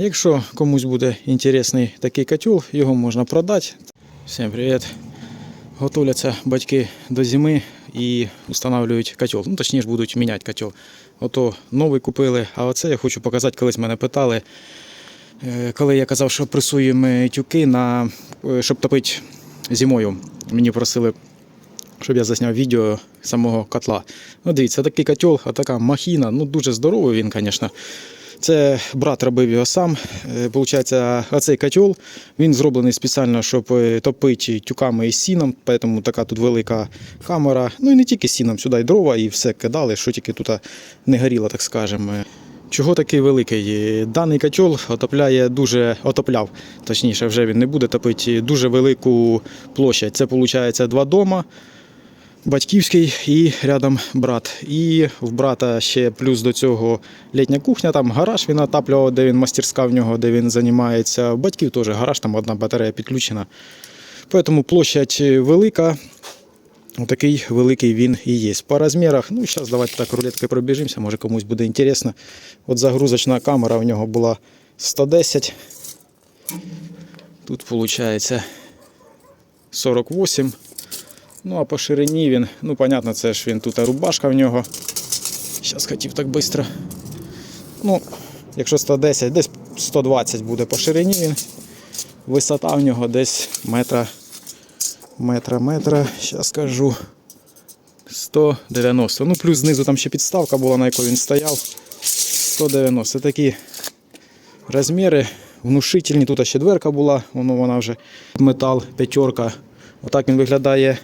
Якщо комусь буде інтересний такий котел, його можна продати. Всім привіт! Готуються батьки до зими і встановлюють котел. Ну, точніше, будуть міняти котел. Ото новий купили, а оце я хочу показати, колись мене питали, е, коли я казав, що пресуємо тюки, на, е, щоб топити зимою. Мені просили, щоб я засняв відео самого котла. Ну, дивіться, такий котел, а така махіна, ну дуже здоровий він, звісно. Це брат робив його сам. Е, Получається, оцей котел він зроблений спеціально, щоб е, топити тюками із сіном, тому така тут велика камера. Ну і не тільки сіном, сюди й дрова, і все кидали, що тільки тут не горіло, так скажемо. Чого такий великий? Е, Даний котел отопляє дуже отопляв, точніше, вже він не буде топити дуже велику площадь. Це виходить два дома батьківський і рядом брат. І в брата ще плюс до цього літня кухня, там гараж він отаплював, де він мастерська в нього, де він займається. В батьків теж гараж, там одна батарея підключена. Тому площадь велика. Такий великий він і є. По розмірах, ну зараз давайте так рулеткою пробіжимося, може комусь буде інтересно. От загрузочна камера в нього була 110. Тут виходить 48. Ну, а по ширині він, ну, понятно, це ж він тут рубашка в нього. Зараз хотів так швидко. Ну, якщо 110, десь 120 буде по ширині він. Висота в нього десь метра, метра, метра, зараз скажу. 190. Ну, плюс знизу там ще підставка була, на якій він стояв. 190. Такі розміри внушительні. Тут ще дверка була, воно вона вже метал, п'ятерка. Отак він виглядає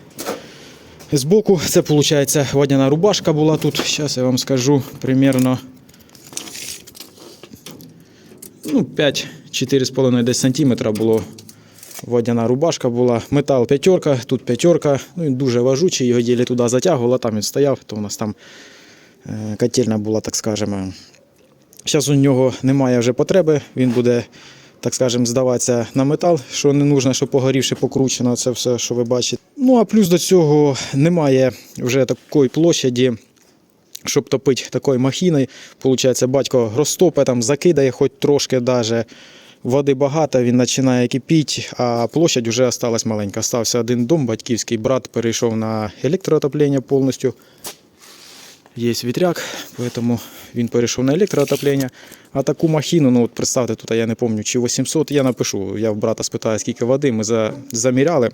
збоку. Це виходить водяна рубашка була тут. Зараз я вам скажу примерно ну, 5-4,5 десь сантиметра було. Водяна рубашка була, метал п'ятерка, тут п'ятерка, ну він дуже важучий, його ділі туди затягувало, там він стояв, то у нас там е, котельна була, так скажемо. Зараз у нього немає вже потреби, він буде, так скажемо, здаватися на метал, що не нужно, щоб погорівши покручено, це все, що ви бачите. Ну а плюс до цього немає вже такої площаді, щоб топити такою махіною. Получається, батько розтопе, там закидає хоч трошки даже. Води багато, він починає кипіти, а площадь вже осталась маленька. Остався один дом батьківський, брат перейшов на електроотоплення повністю. Є вітряк, тому він перейшов на електроотоплення. А таку махіну, ну от представте, тут я не пам'ятаю, чи 800, я напишу. Я в брата спитаю, скільки води. Ми за, заміряли.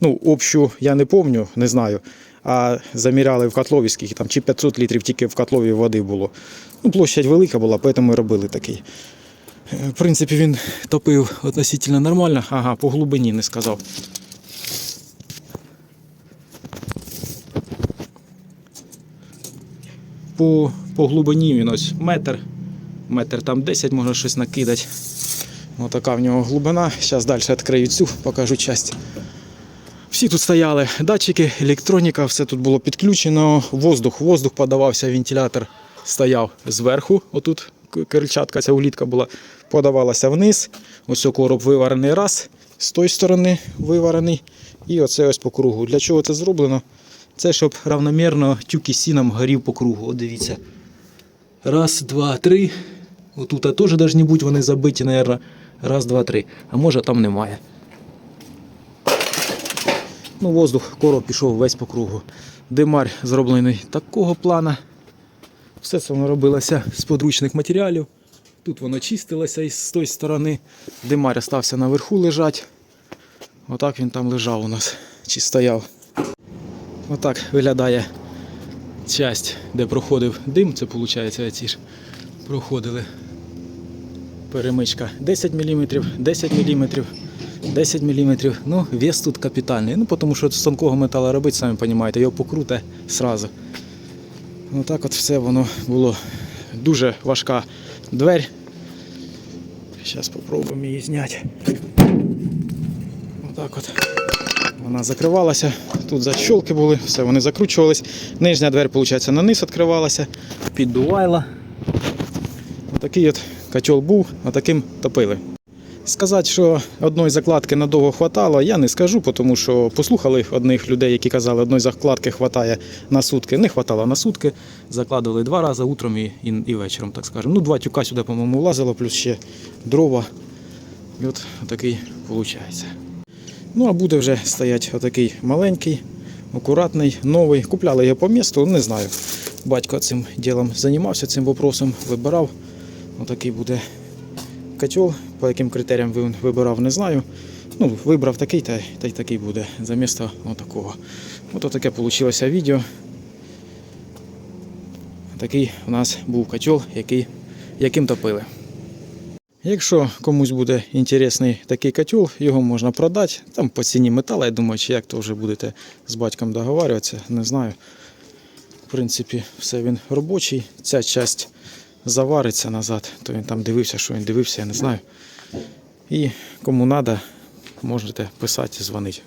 Ну, общу я не пам'ятаю, не знаю. А заміряли в котлові, скільки там, чи 500 літрів тільки в котлові води було. Ну, площадь велика була, тому робили такий. Е, В принципі, він топив относительно нормально. Ага, по глибині не сказав. По, по глибині він ось метр. Метр там 10 можна щось накидати. Отака в нього глибина. Зараз далі відкрию цю, покажу часть. Всі тут стояли датчики, електроніка, все тут було підключено. Воздух, воздух подавався, вентилятор стояв зверху. Отут крильчатка, ця улітка була, подавалася вниз. Ось короб виварений раз, з тої сторони виварений. І оце ось по кругу. Для чого це зроблено? Це щоб равномірно тюк із сіном горів по кругу. От дивіться. Раз, два, три. Отут теж повинні бути вони забиті, мабуть. Раз, два, три. А може там немає. Ну, воздух, короб пішов весь по кругу. Димар зроблений такого плана. Все це воно робилося з подручних матеріалів. Тут воно чистилося із з тої сторони. Димар стався наверху лежать. Отак він там лежав у нас, чи стояв. Отак виглядає часть, де проходив дим. Це виходить, ці ж проходили перемичка 10 мм, 10 мм. 10 мм. Ну, вес тут капітальний. Ну, тому що з тонкого металу робити, самі розумієте, його покруте сразу. Ну так от все воно було дуже важка двері. Зараз спробуємо її зняти. Отак от. Вона закривалася. Тут защолки були, все, вони закручувались. Нижня двері, виходить, на низ відкривалася, піддувайла. Отакий от котел був, отаким топили. Сказати, що одної закладки надовго хватало, я не скажу, тому що послухали одних людей, які казали, одної закладки хватає на сутки. Не хватало на сутки. Закладували два рази утром і, і, і вечором, так скажемо. Ну, два тюка сюди, по-моєму, влазило, плюс ще дрова. І от такий виходить. Ну, а буде вже стоять отакий маленький, акуратний, новий. Купляли його по місту, не знаю. Батько цим ділом займався, цим вопросом, вибирав. Отакий буде котел, по яким критеріям він вибирав, не знаю. Ну, вибрав такий, та, та й такий буде замісто отакого. Ото таке вийшло відео. Такий у нас був котел, який, яким топили. Якщо комусь буде інтересний такий котел, його можна продати. Там по ціні металу, я думаю, чи як то вже будете з батьком договарюватися, не знаю. В принципі, все він робочий. Ця часть завариться назад, то він там дивився, що він дивився, я не знаю. І кому треба, можете писати, дзвонити.